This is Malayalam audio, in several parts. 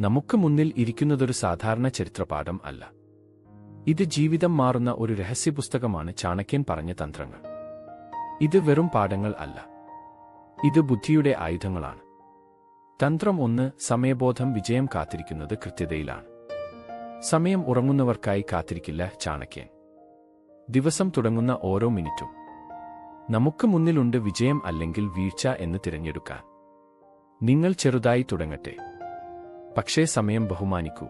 നമുക്ക് മുന്നിൽ ഇരിക്കുന്നതൊരു സാധാരണ ചരിത്രപാഠം അല്ല. ഇത് ജീവിതം മാറുന്ന ഒരു രഹസ്യപുസ്തകമാണ് ചാണക്യൻ പറഞ്ഞ തന്ത്രങ്ങൾ. ഇത് വെറും പാഠങ്ങൾ അല്ല. ഇത് ബുദ്ധിയുടെ ആയുധങ്ങളാണ്. തന്ത്രം ഒന്ന് സമയബോധം വിജയം കാത്തിരിക്കുന്നത് കൃത്യതയിലാണ്. സമയം ഉറങ്ങുന്നവർക്കായി കാത്തിരിക്കില്ല ചാണക്യൻ. ദിവസം തുടങ്ങുന്ന ഓരോ മിനിറ്റും. നമുക്ക് മുന്നിലുണ്ട് വിജയം അല്ലെങ്കിൽ വീഴ്ച എന്ന് തിരഞ്ഞെടുക്കാൻ. നിങ്ങൾ ചെറുതായി തുടങ്ങട്ടെ. പക്ഷേ സമയം ബഹുമാനിക്കൂ.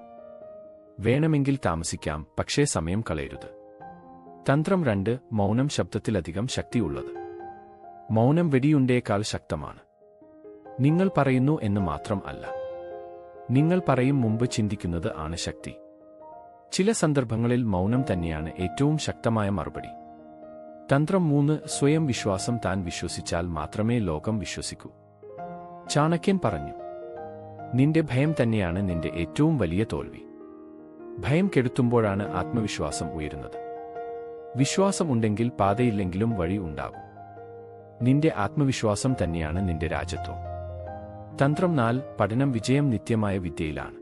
വേണമെങ്കിൽ താമസിക്കാം പക്ഷേ സമയം കളയരുത്. തന്ത്രം രണ്ട് മൗനം ശബ്ദത്തിലധികം ശക്തിയുള്ളത്. മൗനം വെടിയുണ്ടേക്കാൾ ശക്തമാണ്. നിങ്ങൾ പറയുന്നു എന്ന് മാത്രം അല്ല. നിങ്ങൾ പറയും മുമ്പ് ചിന്തിക്കുന്നത് ആണ് ശക്തി. ചില സന്ദർഭങ്ങളിൽ മൗനം തന്നെയാണ് ഏറ്റവും ശക്തമായ മറുപടി. തന്ത്രം മൂന്ന് സ്വയം വിശ്വാസം താൻ വിശ്വസിച്ചാൽ മാത്രമേ ലോകം വിശ്വസിക്കൂ. ചാണക്യൻ പറഞ്ഞു നിന്റെ ഭയം തന്നെയാണ് നിന്റെ ഏറ്റവും വലിയ തോൽവി. ഭയം കെടുത്തുമ്പോഴാണ് ആത്മവിശ്വാസം ഉയരുന്നത്. വിശ്വാസം ഉണ്ടെങ്കിൽ പാതയില്ലെങ്കിലും വഴി ഉണ്ടാകും. നിന്റെ ആത്മവിശ്വാസം തന്നെയാണ് നിന്റെ രാജ്യത്വം. തന്ത്രം നാൽ പഠനം വിജയം നിത്യമായ വിദ്യയിലാണ്.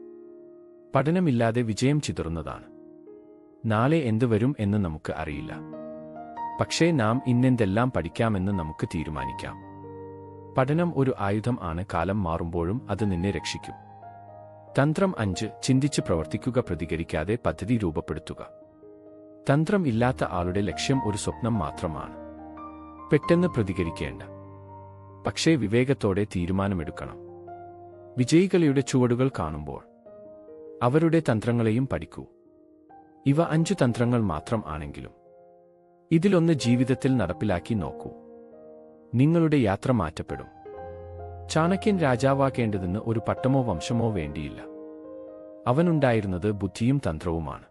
പഠനമില്ലാതെ വിജയം ചിതറുന്നതാണ്. നാളെ എന്തു വരും എന്ന് നമുക്ക് അറിയില്ല. പക്ഷേ നാം ഇന്നെന്തെല്ലാം പഠിക്കാമെന്ന് നമുക്ക് തീരുമാനിക്കാം. പഠനം ഒരു ആയുധം ആണ് കാലം മാറുമ്പോഴും അത് നിന്നെ രക്ഷിക്കും. തന്ത്രം അഞ്ച് ചിന്തിച്ച് പ്രവർത്തിക്കുക പ്രതികരിക്കാതെ പദ്ധതി രൂപപ്പെടുത്തുക. തന്ത്രം ഇല്ലാത്ത ആളുടെ ലക്ഷ്യം ഒരു സ്വപ്നം മാത്രമാണ്. പെട്ടെന്ന് പ്രതികരിക്കേണ്ട. പക്ഷേ വിവേകത്തോടെ തീരുമാനമെടുക്കണം. വിജയികളുടെ ചുവടുകൾ കാണുമ്പോൾ അവരുടെ തന്ത്രങ്ങളെയും പഠിക്കൂ. ഇവ അഞ്ചു തന്ത്രങ്ങൾ മാത്രം ആണെങ്കിലും ഇതിലൊന്ന് ജീവിതത്തിൽ നടപ്പിലാക്കി നോക്കൂ. നിങ്ങളുടെ യാത്ര മാറ്റപ്പെടും. ചാണക്യൻ രാജാവാക്കേണ്ടതെന്ന് ഒരു പട്ടമോ വംശമോ വേണ്ടിയില്ല. അവനുണ്ടായിരുന്നത് ബുദ്ധിയും തന്ത്രവുമാണ്.